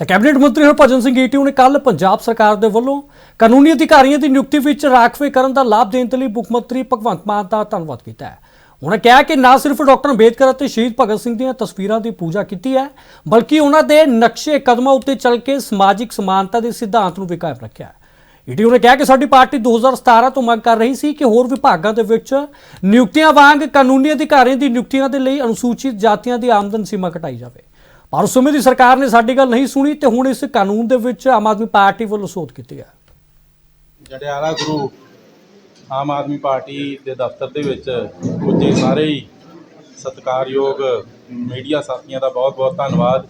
ਤਾਂ ਕੈਬਨਿਟ ਮੰਤਰੀ ਹਰਭਜਨ ਸਿੰਘ ਈਟੂ ਨੇ ਕੱਲ ਪੰਜਾਬ ਸਰਕਾਰ ਦੇ ਵੱਲੋਂ ਕਾਨੂੰਨੀ ਅਧਿਕਾਰੀਆਂ ਦੀ ਨਿਯੁਕਤੀ ਵਿੱਚ ਰਾਖਵੇਂ ਕਰਨ ਦਾ ਲਾਭ ਦੇਣ ਦੇ ਲਈ ਮੁੱਖ ਮੰਤਰੀ ਭਗਵੰਤ ਮਾਨ ਦਾ ਧੰਨਵਾਦ ਕੀਤਾ ਹੈ। ਉਹਨਾਂ ਕਿਹਾ ਕਿ ਨਾ ਸਿਰਫ ਡਾਕਟਰ ਅੰਬੇਦਕਰ ਅਤੇ ਸ਼ਹੀਦ ਭਗਤ ਸਿੰਘ ਦੀਆਂ ਤਸਵੀਰਾਂ ਦੀ ਪੂਜਾ ਕੀਤੀ ਹੈ, ਬਲਕਿ ਉਹਨਾਂ ਦੇ ਨਕਸ਼ੇ ਕਦਮਾਂ ਉੱਤੇ ਚੱਲ ਕੇ ਸਮਾਜਿਕ ਸਮਾਨਤਾ ਦੇ ਸਿਧਾਂਤ ਨੂੰ ਵੀ ਕਾਇਮ ਰੱਖਿਆ ਹੈ। ਈਟੀਓ ਨੇ ਕਿਹਾ ਕਿ ਸਾਡੀ ਪਾਰਟੀ 2017 ਤੋਂ ਮੰਗ ਕਰ ਰਹੀ ਸੀ ਕਿ ਹੋਰ ਵਿਭਾਗਾਂ ਦੇ ਵਿੱਚ ਨਿਯੁਕਤੀਆਂ ਵਾਂਗ ਕਾਨੂੰਨੀ ਅਧਿਕਾਰੀਆਂ ਦੀ ਨਿਯੁਕਤੀਆਂ ਦੇ ਲਈ ਅਨੁਸੂਚਿਤ ਜਾਤੀਆਂ ਦੀ ਆਮਦਨ ਸੀਮਾ ਘਟਾਈ ਜਾਵੇ। ਪਰ ਉਸ ਸਮੇਂ ਦੀ ਸਰਕਾਰ ਨੇ ਸਾਡੀ ਗੱਲ ਨਹੀਂ ਸੁਣੀ ਤੇ ਹੁਣ ਇਸ ਕਾਨੂੰਨ ਦੇ ਵਿੱਚ ਆਮ ਆਦਮੀ ਪਾਰਟੀ ਵੱਲੋਂ ਸੋਧ ਕੀਤੀ ਹੈ। ਜੜਿਆਲਾ ਗੁਰੂ ਆਮ ਆਦਮੀ ਪਾਰਟੀ ਦੇ ਦਫ਼ਤਰ ਦੇ ਵਿੱਚ ਪੁੱਜੇ ਸਾਰੇ ਹੀ ਸਤਿਕਾਰਯੋਗ ਮੀਡੀਆ ਸਾਥੀਆਂ ਦਾ ਬਹੁਤ-ਬਹੁਤ ਧੰਨਵਾਦ,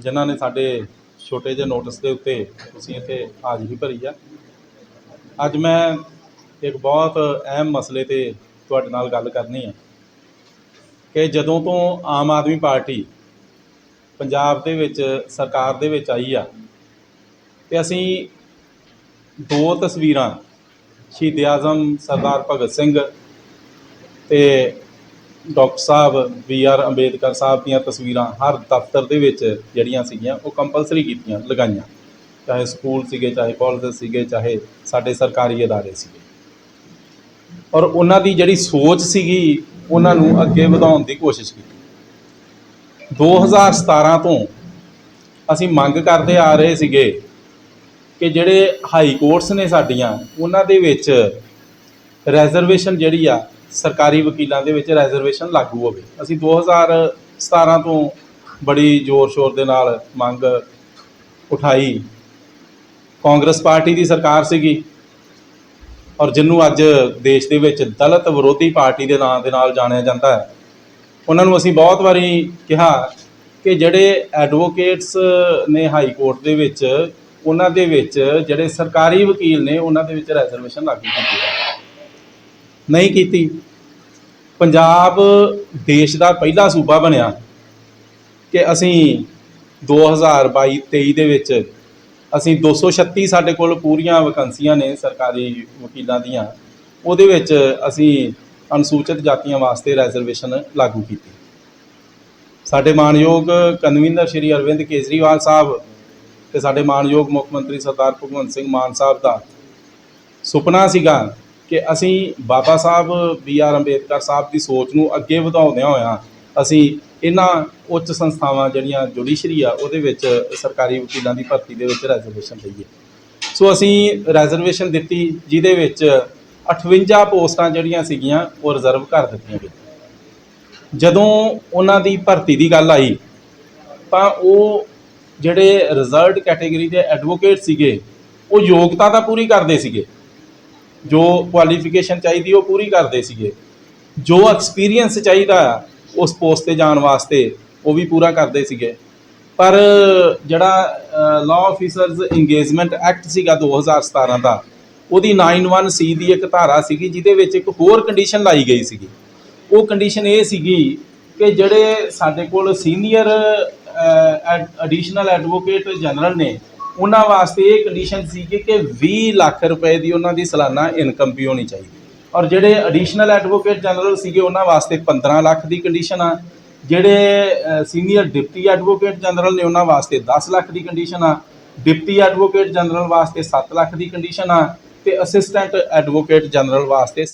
ਜਿਨ੍ਹਾਂ ਨੇ ਸਾਡੇ ਛੋਟੇ ਜਿਹੇ ਨੋਟਿਸ ਦੇ ਉੱਤੇ ਤੁਸੀਂ ਇੱਥੇ ਹਾਜ਼ਰੀ ਭਰੀ ਆ। ਅੱਜ ਮੈਂ ਇੱਕ ਬਹੁਤ ਅਹਿਮ ਮਸਲੇ ਤੇ ਤੁਹਾਡੇ ਨਾਲ ਗੱਲ ਕਰਨੀ ਹੈ ਕਿ ਜਦੋਂ ਤੋਂ ਆਮ ਆਦਮੀ ਪਾਰਟੀ ਪੰਜਾਬ ਦੇ ਵਿੱਚ, ਸਰਕਾਰ ਦੇ ਵਿੱਚ ਆਈ ਆ। ਅਤੇ ਅਸੀਂ ਦੋ ਤਸਵੀਰਾਂ, ਸ਼ਹੀਦ ਆਜ਼ਮ ਸਰਦਾਰ ਭਗਤ ਸਿੰਘ ਤੇ doctor Sahib B R Ambedkar Sahib ਦੀਆਂ ਤਸਵੀਰਾਂ ਹਰ ਦਫ਼ਤਰ ਦੇ ਵਿੱਚ ਜਿਹੜੀਆਂ ਸੀਗੀਆਂ, ਉਹ ਕੰਪਲਸਰੀ ਕੀਤੀਆਂ, ਲਗਾਈਆਂ। ਚਾਹੇ ਸਕੂਲ ਸੀਗੇ, ਚਾਹੇ ਕਾਲਜ ਸੀਗੇ, ਚਾਹੇ ਸਾਡੇ ਸਰਕਾਰੀ ਅਦਾਰੇ ਸੀਗੇ। ਔਰ ਉਹਨਾਂ ਦੀ ਜਿਹੜੀ ਸੋਚ ਸੀਗੀ, ਉਹਨਾਂ ਨੂੰ ਅੱਗੇ ਵਧਾਉਣ ਦੀ ਕੋਸ਼ਿਸ਼ ਕੀਤੀ। 2017 ਤੋਂ ਅਸੀਂ ਮੰਗ ਕਰਦੇ ਆ ਰਹੇ ਸੀਗੇ ਕਿ ਜਿਹੜੇ ਹਾਈ ਕੋਰਟਸ ਨੇ ਸਾਡੀਆਂ, ਉਹਨਾਂ ਦੇ ਵਿੱਚ ਰਿਜ਼ਰਵੇਸ਼ਨ ਜਿਹੜੀ ਆ, ਸਰਕਾਰੀ ਵਕੀਲਾਂ ਦੇ ਵਿੱਚ ਰਿਜ਼ਰਵੇਸ਼ਨ ਲਾਗੂ ਹੋਵੇ। ਅਸੀਂ 2017 ਤੋਂ ਬੜੀ ਜ਼ੋਰ ਸ਼ੋਰ ਦੇ ਨਾਲ ਮੰਗ ਉਠਾਈ। ਕਾਂਗਰਸ ਪਾਰਟੀ ਦੀ ਸਰਕਾਰ ਸੀਗੀ ਔਰ ਜਿਹਨੂੰ ਅੱਜ ਦੇਸ਼ ਦੇ ਵਿੱਚ ਦਲਿਤ ਵਿਰੋਧੀ ਪਾਰਟੀ ਦੇ ਨਾਂ ਦੇ ਨਾਲ ਜਾਣਿਆ ਜਾਂਦਾ ਹੈ। ਉਹਨਾਂ ਨੂੰ ਅਸੀਂ ਬਹੁਤ ਵਾਰੀ ਕਿਹਾ ਕਿ ਜਿਹੜੇ ਐਡਵੋਕੇਟਸ ਨੇ ਹਾਈ ਕੋਰਟ ਦੇ ਵਿੱਚ, ਉਹਨਾਂ ਦੇ ਵਿੱਚ ਜਿਹੜੇ ਸਰਕਾਰੀ ਵਕੀਲ ਨੇ, ਉਹਨਾਂ ਦੇ ਵਿੱਚ ਰਿਜ਼ਰਵੇਸ਼ਨ ਲਾਗੂ ਕੀਤੀ ਜਾਵੇ। ਨਹੀਂ ਕੀਤੀ। ਪੰਜਾਬ ਦੇਸ਼ ਦਾ ਪਹਿਲਾ ਸੂਬਾ ਬਣਿਆ ਕਿ ਅਸੀਂ 2022-23 ਦੇ ਵਿੱਚ ਅਸੀਂ 236 ਸਾਡੇ ਕੋਲ ਪੂਰੀਆਂ ਵੈਕੰਸੀਆਂ ਨੇ ਸਰਕਾਰੀ ਵਕੀਲਾਂ ਦੀਆਂ, ਉਹਦੇ ਵਿੱਚ ਅਸੀਂ ਅਨੁਸੂਚਿਤ ਜਾਤੀਆਂ ਵਾਸਤੇ ਰਿਜ਼ਰਵੇਸ਼ਨ ਲਾਗੂ ਕੀਤੀ। ਸਾਡੇ ਮਾਨਯੋਗ ਕਨਵੀਨਰ ਸ਼੍ਰੀ ਅਰਵਿੰਦ ਕੇਜਰੀਵਾਲ ਸਾਹਿਬ ਤੇ ਸਾਡੇ ਮਾਨਯੋਗ ਮੁੱਖ ਮੰਤਰੀ ਸਰਦਾਰ ਭਗਵੰਤ ਸਿੰਘ ਮਾਨ ਸਾਹਿਬ ਦਾ ਸੁਪਨਾ ਸੀਗਾ ਕਿ ਅਸੀਂ ਬਾਬਾ ਸਾਹਿਬ, ਬੀ ਆਰ ਅੰਬੇਦਕਰ ਸਾਹਿਬ ਦੀ ਸੋਚ ਨੂੰ ਅੱਗੇ ਵਧਾਉਂਦਿਆਂ ਹੋਇਆਂ ਅਸੀਂ ਇਹਨਾਂ ਉੱਚ ਸੰਸਥਾਵਾਂ ਜਿਹੜੀਆਂ ਜੁਡੀਸ਼ਰੀ ਆ, ਉਹਦੇ ਵਿੱਚ ਸਰਕਾਰੀ ਵਕੀਲਾਂ ਦੀ ਭਰਤੀ ਦੇ ਵਿੱਚ ਰਿਜ਼ਰਵੇਸ਼ਨ ਲਈਏ। ਸੋ ਅਸੀਂ ਰਿਜ਼ਰਵੇਸ਼ਨ ਦਿੱਤੀ, ਜਿਹਦੇ ਵਿੱਚ 58 ਪੋਸਟਾਂ ਜਿਹੜੀਆਂ ਸੀਗੀਆਂ, ਉਹ ਰਿਜ਼ਰਵ ਕਰ ਦਿੱਤੀਆਂ ਗਈਆਂ। ਜਦੋਂ ਉਹਨਾਂ ਦੀ ਭਰਤੀ ਦੀ ਗੱਲ ਆਈ, ਤਾਂ ਉਹ ਜਿਹੜੇ ਰਿਜ਼ਰਵਡ ਕੈਟਾਗਰੀ ਦੇ ਐਡਵੋਕੇਟ ਸੀਗੇ, ਉਹ ਯੋਗਤਾ ਤਾਂ ਪੂਰੀ ਕਰਦੇ ਸੀਗੇ। ਜੋ ਕੁਆਲੀਫਿਕੇਸ਼ਨ ਚਾਹੀਦੀ, ਉਹ ਪੂਰੀ ਕਰਦੇ ਸੀਗੇ। ਜੋ ਐਕਸਪੀਰੀਅੰਸ ਚਾਹੀਦਾ, ਉਸ ਪੋਸਟ ਤੇ ਜਾਣ ਵਾਸਤੇ ਉਹ ਵੀ ਪੂਰਾ ਕਰਦੇ ਸੀਗੇ। ਪਰ ਜਿਹੜਾ ਲਾਅ ਆਫੀਸਰਸ ਇੰਗੇਜਮੈਂਟ ਐਕਟ ਸੀਗਾ 2017 ਦਾ ਉਹਦੀ 91 ਸੀ ਦੀ ਇੱਕ ਧਾਰਾ ਸੀਗੀ, ਜਿਹਦੇ ਵਿੱਚ ਇੱਕ ਹੋਰ ਕੰਡੀਸ਼ਨ ਲਾਈ ਗਈ ਸੀਗੀ। ਉਹ ਕੰਡੀਸ਼ਨ ਇਹ ਸੀਗੀ ਕਿ ਜਿਹੜੇ ਸਾਡੇ ਕੋਲ ਸੀਨੀਅਰ ਐਡੀਸ਼ਨਲ ਐਡਵੋਕੇਟ ਜਨਰਲ ਨੇ, ਉਹਨਾਂ ਵਾਸਤੇ ਇਹ ਕੰਡੀਸ਼ਨ ਸੀ ਕਿ ਕਿ 20 ਲੱਖ ਰੁਪਏ ਦੀ ਉਹਨਾਂ ਦੀ ਸਾਲਾਨਾ ਇਨਕਮ ਵੀ ਹੋਣੀ ਚਾਹੀਦੀ। ਔਰ ਜਿਹੜੇ ਐਡੀਸ਼ਨਲ ਐਡਵੋਕੇਟ ਜਨਰਲ ਸੀਗੇ, ਉਹਨਾਂ ਵਾਸਤੇ 15 ਲੱਖ ਦੀ ਕੰਡੀਸ਼ਨ ਆ। ਜਿਹੜੇ ਸੀਨੀਅਰ ਡਿਪਟੀ ਐਡਵੋਕੇਟ ਜਨਰਲ ਨੇ, ਉਹਨਾਂ ਵਾਸਤੇ 10 ਲੱਖ ਦੀ ਕੰਡੀਸ਼ਨ ਆ। ਡਿਪਟੀ ਐਡਵੋਕੇਟ ਜਨਰਲ ਵਾਸਤੇ 7 ਲੱਖ ਦੀ ਕੰਡੀਸ਼ਨ ਆ। ਤੇ ਅਸਿਸਟੈਂਟ ਐਡਵੋਕੇਟ ਜਨਰਲ ਵਾਸਤੇ